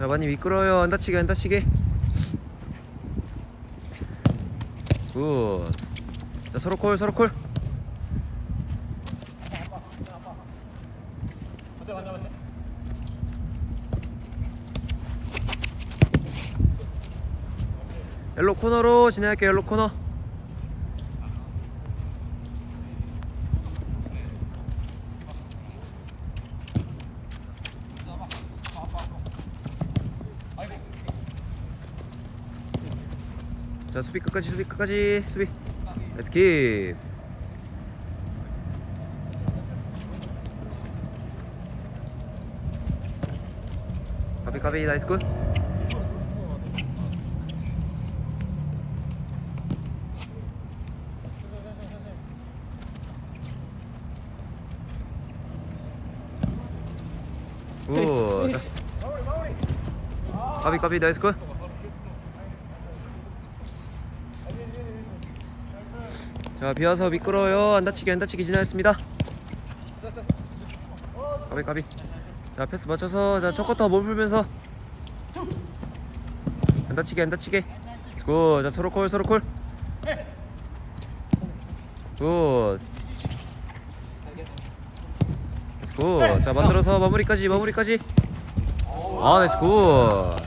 자 많이 미끄러요. 안 다치게 안 다치게. 굿 자 서로 콜 서로 콜. 옐로 코너로 진행할게요 옐로 코너 수비 끝까지 수비 끝까지 수비 렛츠 킵 까비 까비 나이스 굿 굿. 자. 까비 까비 나이스 굿. 자 비와서 미끄러워요 안 다치게 안 다치게 지나했습니다. 까비 까비. 자 패스 맞춰서 자 첫쿼터 몸 풀면서 안 다치게 안 다치게. 굿. 자 서로 콜 서로 콜. 굿. 나이스 굿. 자 만들어서 마무리까지 마무리까지. 아 나이스 굿.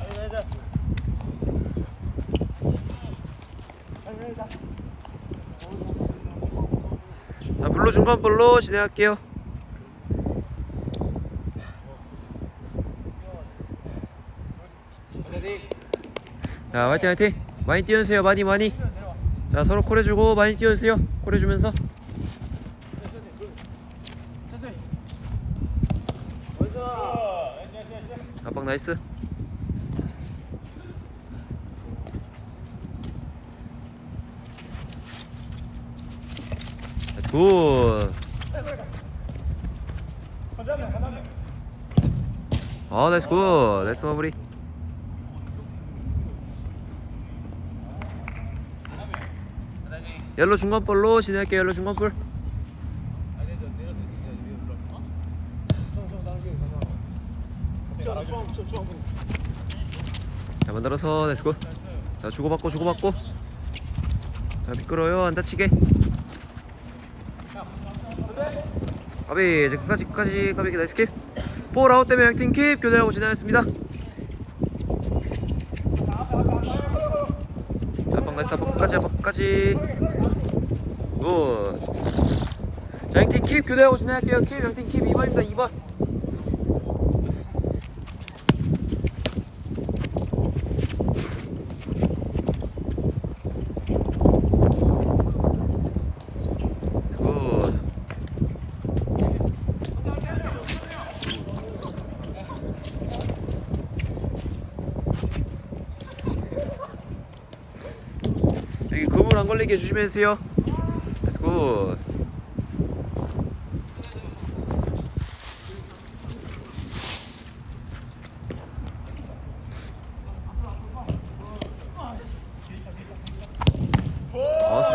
자 블루 중간 볼로 진행할게요. 자 화이팅 화이팅. 많이 뛰어주세요 많이 많이. 자 서로 콜해주고 많이 뛰어주세요. 콜해주면서. 압박 나이스 나이스 굿 아, 나이스 굿. 나이스 마무리. 옐로 중간볼로 진행할게요. 옐로 중간볼. 자, 만들어서 나이스 굿. 자, 주고받고 주고받고. 자, 미끄러요. 안 다치게. 까비 이제 끝까지 끝까지 까비 나이스 킵. 볼 아웃 되면 양팀 킵 교대하고 진행했습니다. 자, 방 나이스 방 끝까지 방 끝까지. 굿. 자, 양팀 킵 교대하고 진행할게요. 킵 양팀 킵 2번입니다. 2번. 굿. 여기 그물 안 걸리게 수비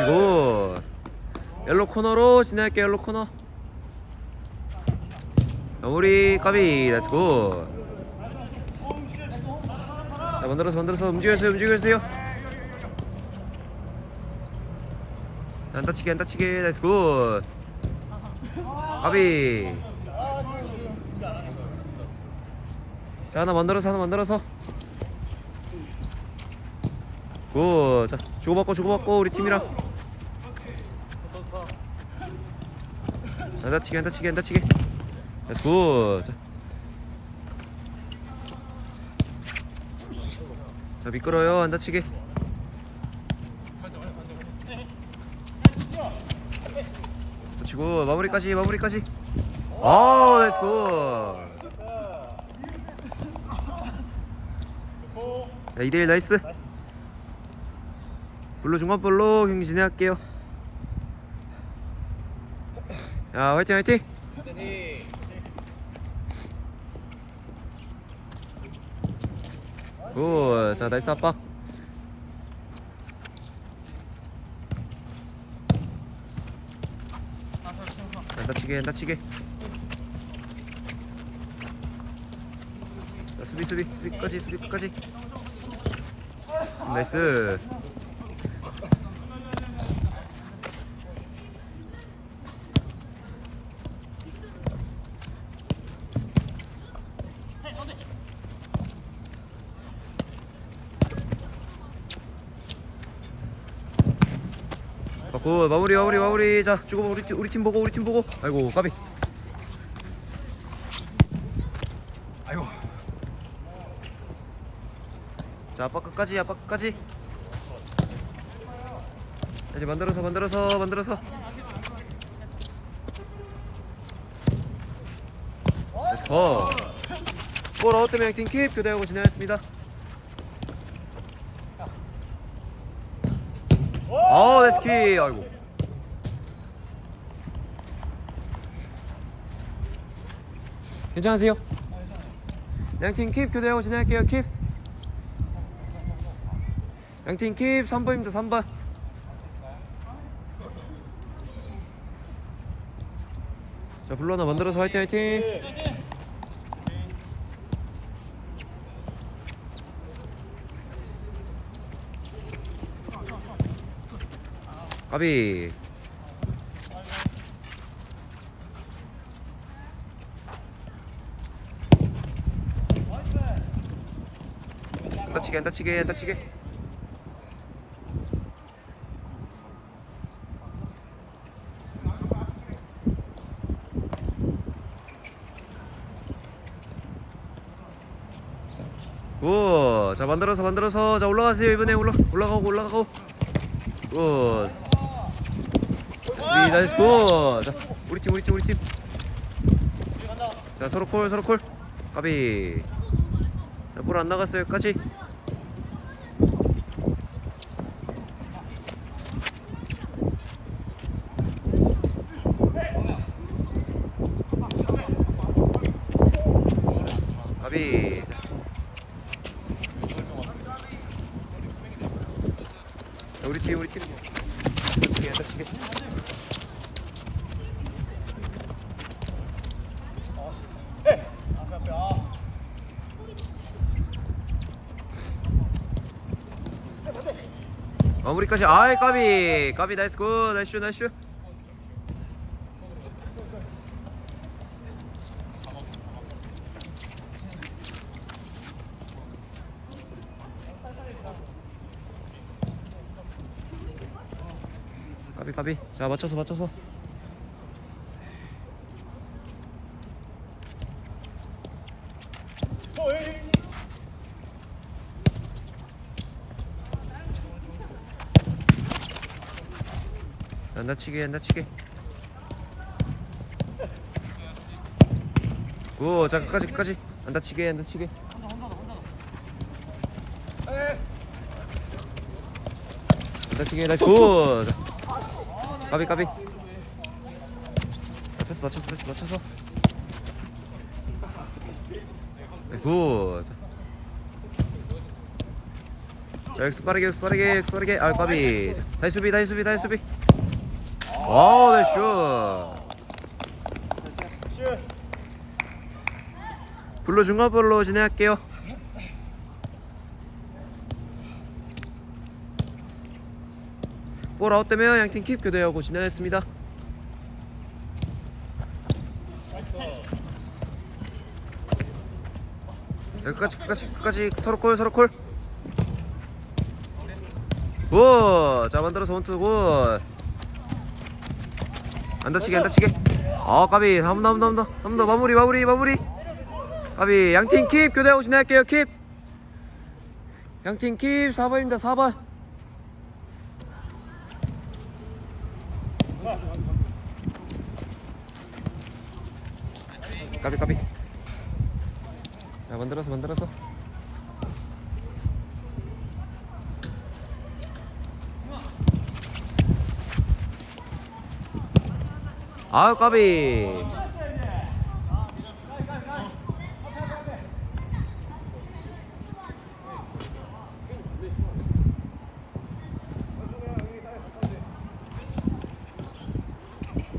굿. 옐로 코너로 진행할게요. 옐로 코너. 마무리 까비. 렛츠 굿. 자, 만들어서 만들어서 움직여주세요. 움직여주세요. 안 다치게 안 다치게. 나이스 굿. 아비. 자 하나 만들어서 하나 만들어서. 굿자 주고받고 주고받고 우리 팀이랑. 안 다치게 안 다치게 안 다치게. 나이스 굿자. 자 미끄러요 안 다치게 치고 마무리까지 마무리까지. 아 렛츠 굿 자, 2대1 나이스. 블루 중간볼로 경기 진행할게요. 야 화이팅 화이팅. 굿자 나이스 압박 안 다치게 안 다치게 자, 수비 수비 수비까지 수비 끝까지. 나이스 굿 마무리 마무리 마무리. 자 주고 우리 팀 우리 팀 보고 우리 팀 보고. 아이고 까비. 아이고. 자 아빠 끝까지 아빠 끝까지. 이제 만들어서 만들어서 만들어서. 렛츠고 골 아웃 때문에 양팀 킵 교대하고 진행했습니다 아우 렛츠키 아이고. 괜찮으세요? 양팀 킵 교대하고 진행할게요 킵. 양팀 킵 3번입니다 3번 자 블루 하나 만들어서 화이팅 화이팅 까비. 안 다치게 안 다치게 안 다치게. 굿. 자 만들어서 만들어서. 자 올라가세요 이번에. 올라 올라가고 올라가고. 굿. 수비 나이스 굿. 자 우리 팀 우리 팀 우리 팀. 자 서로 콜 서로 콜. 까비. 자볼 안 나갔어요 여기까지. 까비. 자, 우리 팀 우리 팀. 다치게 다치게. 마무리까지. 아이 까비. 까비 나이스 굿. 나이스 슛 나이스. 슛 까비 까비. 자 맞춰서 맞춰서. 안 다치게 안 다치게 오자 끝까지 끝까지. 안 다치게 안 다치게 안 다치게 나이스 굿! 자, 까비 까비. 자, 패스 맞춰서 패스 맞춰서. 네, 굿. 자, 엑스 빠르게 엑스 빠르게 엑스 빠르게. 아 까비. 자, 다시 수비 다시 수비 다시 수비. 와우 나이스 슛. 블루 중간볼로 진행할게요 볼 아웃되면 양팀 킵 교대하고 진행했습니다. 자, 끝까지 끝까지 끝까지. 서로 콜 서로 콜. 굿! 자 만들어서 원투 굿! 안 다치게 안 다치게. 아 까비. 한 번 더 한 번 더 한 번 더. 마무리 마무리 마무리. 까비. 양팀 킵 교대하고 진행할게요 킵. 양팀 킵. 4번입니다 4번 까비 까비 자 만들어서 만들어서. 아유 까비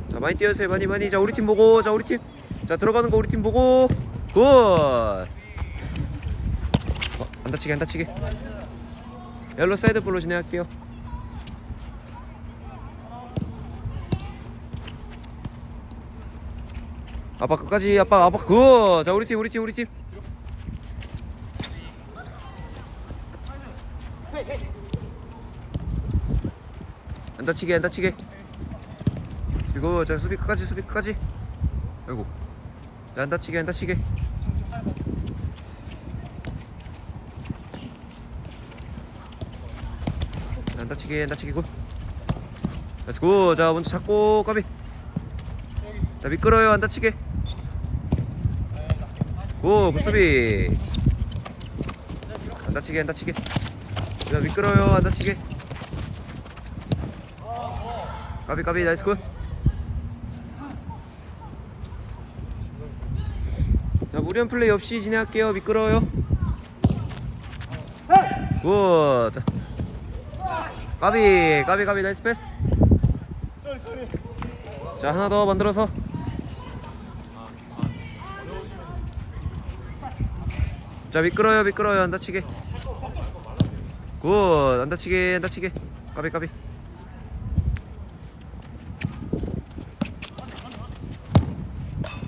자 많이 뛰어주세요. 많이 많이. 자 우리 팀 보고. 자 우리 팀 자 들어가는 거 우리 팀 보고. 굿. 안 다치게 안 다치게. 옐로 사이드 볼로 진행할게요. 아빠 끝까지 아빠 아빠 그자 우리 팀 우리 팀 우리 팀. 안 다치게 안 다치게. 그리고 자 수비 끝까지 수비 끝까지. 아이고. 자, 안 다치게 안 다치게. 안 다치게 안 다치게 굿. 렛츠고 자 먼저 잡고 까비. 자 미끄러요. 안 다치게. 고 굿수비. 안 다치게 안 다치게. 자 미끄러요. 안 다치게. 까비 까비. 나이스 굿 무리한 플레이 없이 진행할게요. 미끄러워요. 굿. 자. 까비, 까비, 까비, 나이스 패스. 자, 하나 더 만들어서. 자, 미끄러요, 미끄러요, 안 다치게. 굿, 안 다치게, 안 다치게. 까비, 까비.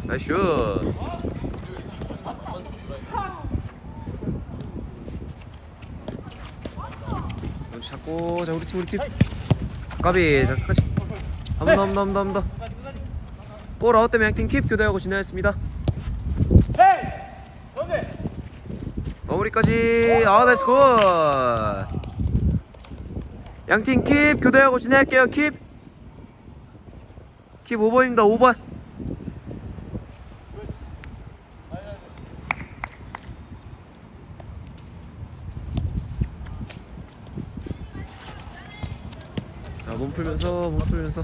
나이스 슛. 여기 잡고 자 우리 팀 우리 팀. 까비 자 끝까지 한번더한번더한번더한번 더볼 아웃 때문에 양팀 킵 교대하고 진행했습니다. 마무리까지. 아 나이스 굿 양팀 킵 교대하고 진행할게요 킵. 킵 5번입니다 5번 풀면서, 몸 풀면서.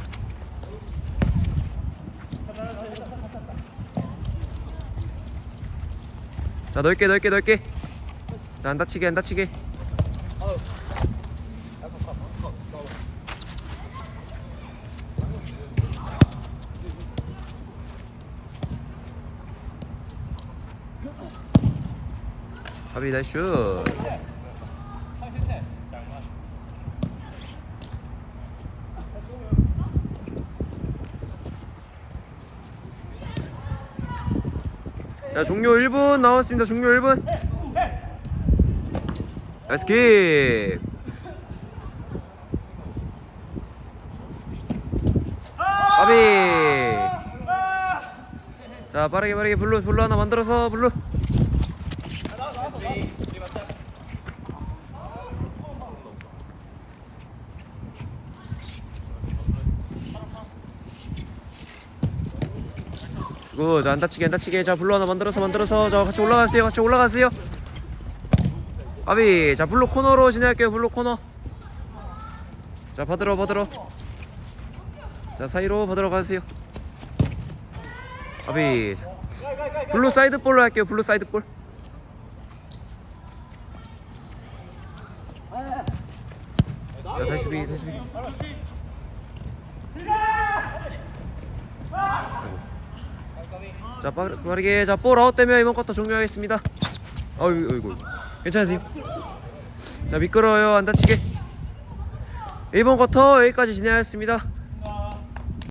자, 넓게, 넓게, 넓게. 자, 안 다치게, 안 다치게. 나이스 슛. 자 종료 1분 남았습니다. 종료 1분. 나이스 킵 까비. 자 빠르게 빠르게 블루 블루 하나 만들어서 블루 굿, 자, 안 다치게, 안 다치게. 자, 블루 하나 만들어서, 만들어서. 자, 같이 올라가세요, 같이 올라가세요. 아비, 자, 블루 코너로 진행할게요, 블루 코너. 자, 받으러, 받으러. 자, 사이로 받으러 가세요. 아비. 블루 사이드 볼로 할게요, 블루 사이드 볼. 자, 다시 수비, 다시 수비. 자 빠르, 빠르게. 자볼 아웃 되면 이번 쿼터 종료하겠습니다. 어이구 어이구 괜찮으세요? 자 미끄러워요. 안 다치게. 이번 쿼터 여기까지 진행하였습니다